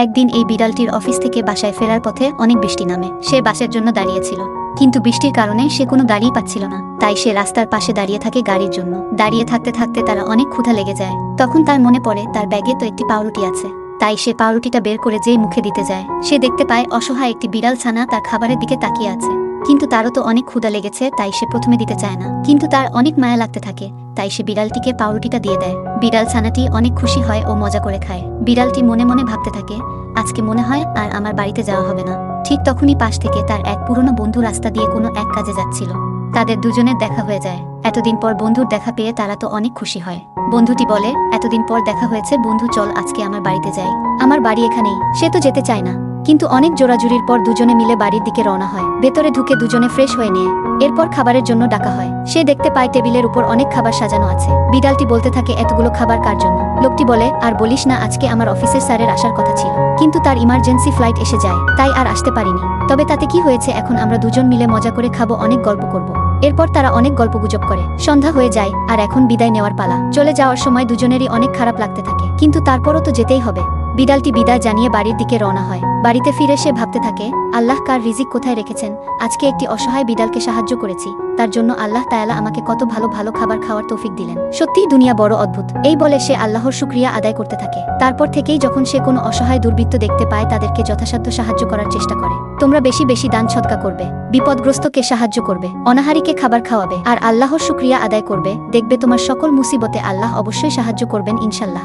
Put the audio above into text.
একদিন এই বিড়ালটির অফিস থেকে বাসায় ফেরার পথে অনেক বৃষ্টি নামে। সে বাসের জন্য দাঁড়িয়েছিল। কিন্তু বৃষ্টির কারণে সে কোনো গাড়িই পাচ্ছিল না। তাই সে রাস্তার পাশে দাঁড়িয়ে থাকে গাড়ির জন্য। দাঁড়িয়ে থাকতে থাকতে তারা অনেক ক্ষুধা লেগে যায়। তখন তার মনে পড়ে, তার ব্যাগে তো একটি পাউরুটি আছে। তাই সে পাউরুটিটা বের করে যেই মুখে দিতে যায়। সে দেখতে পায়, অসহায় একটি বিড়াল ছানা তার খাবারের দিকে তাকিয়ে আছে। কিন্তু তারও তো অনেক ক্ষুদা লেগেছে, তাই সে প্রথমে দিতে চায় না। কিন্তু তার অনেক মায়া লাগতে থাকে, তাই সে বিড়ালটিকে পাউরুটিটা দিয়ে দেয়। বিড়াল ছানাটি অনেক খুশি হয় ও মজা করে খায়। বিড়ালটি মনে মনে ভাবতে থাকে, আজকে মনে হয় আর আমার বাড়িতে যাওয়া হবে না। ঠিক তখনই পাশ থেকে তার এক পুরনো বন্ধু রাস্তা দিয়ে কোনো এক কাজে যাচ্ছিল। তাদের দুজনের দেখা হয়ে যায়। এতদিন পর বন্ধুর দেখা পেয়ে তারা তো অনেক খুশি হয়। বন্ধুটি বলে, এতদিন পর দেখা হয়েছে, বন্ধু চল আজকে আমার বাড়িতে যাই। আমার বাড়ি এখানেই, সে তো যেতে চায় না। কিন্তু অনেক জোরাজুরির পর দুজনে মিলে বাড়ির দিকে রওনা হয়। ভেতরে ঢুকে দুজনে ফ্রেশ হয়ে নিয়ে, এরপর খাবারের জন্য ডাকা হয়। সে দেখতে পায় টেবিলের উপর অনেক খাবার সাজানো আছে। বিড়ালটি বলতে থাকে, এতগুলো খাবার কার জন্য? লোকটি বলে, আর বলিস না, আজকে আমার অফিসের স্যারের আসার কথা ছিল। কিন্তু তার ইমার্জেন্সি ফ্লাইট এসে যায়, তাই আর আসতে পারিনি। তবে তাতে কি হয়েছে, এখন আমরা দুজন মিলে মজা করে খাব, অনেক গল্প করব। এরপর তারা অনেক গল্প গুজব করে। সন্ধ্যা হয়ে যায়, আর এখন বিদায় নেওয়ার পালা। চলে যাওয়ার সময় দুজনেরই অনেক খারাপ লাগতে থাকে। কিন্তু তারপরও তো যেতেই হবে। বিড়ালটি বিদায় জানিয়ে বাড়ির দিকে রওনা হয়। বাড়িতে ফিরে সে ভাবতে থাকে, আল্লাহ কার রিজিক কোথায় রেখেছেন? আজকে একটি অসহায় বিড়ালকে সাহায্য করেছি। তার জন্য আল্লাহ তায়ালা আমাকে কত ভালো ভালো খাবার খাওয়ার তৌফিক দিলেন। সত্যিই দুনিয়া বড় অদ্ভুত। এই বলে সে আল্লাহর শুক্রিয়া আদায় করতে থাকে। তারপর থেকেই যখন সে কোনো অসহায় দুর্বৃত্ত দেখতে পায়, তাদেরকে যথাসাধ্য সাহায্য করার চেষ্টা করে। তোমরা বেশি বেশি দান ছদকা করবে। বিপদগ্রস্তকে সাহায্য করবে। অনাহারীকে খাবার খাওয়াবে। আর আল্লাহর শুক্রিয়া আদায় করবে। দেখবে তোমার সকল মুসিবতে আল্লাহ অবশ্যই সাহায্য করবেন ইনশাল্লাহ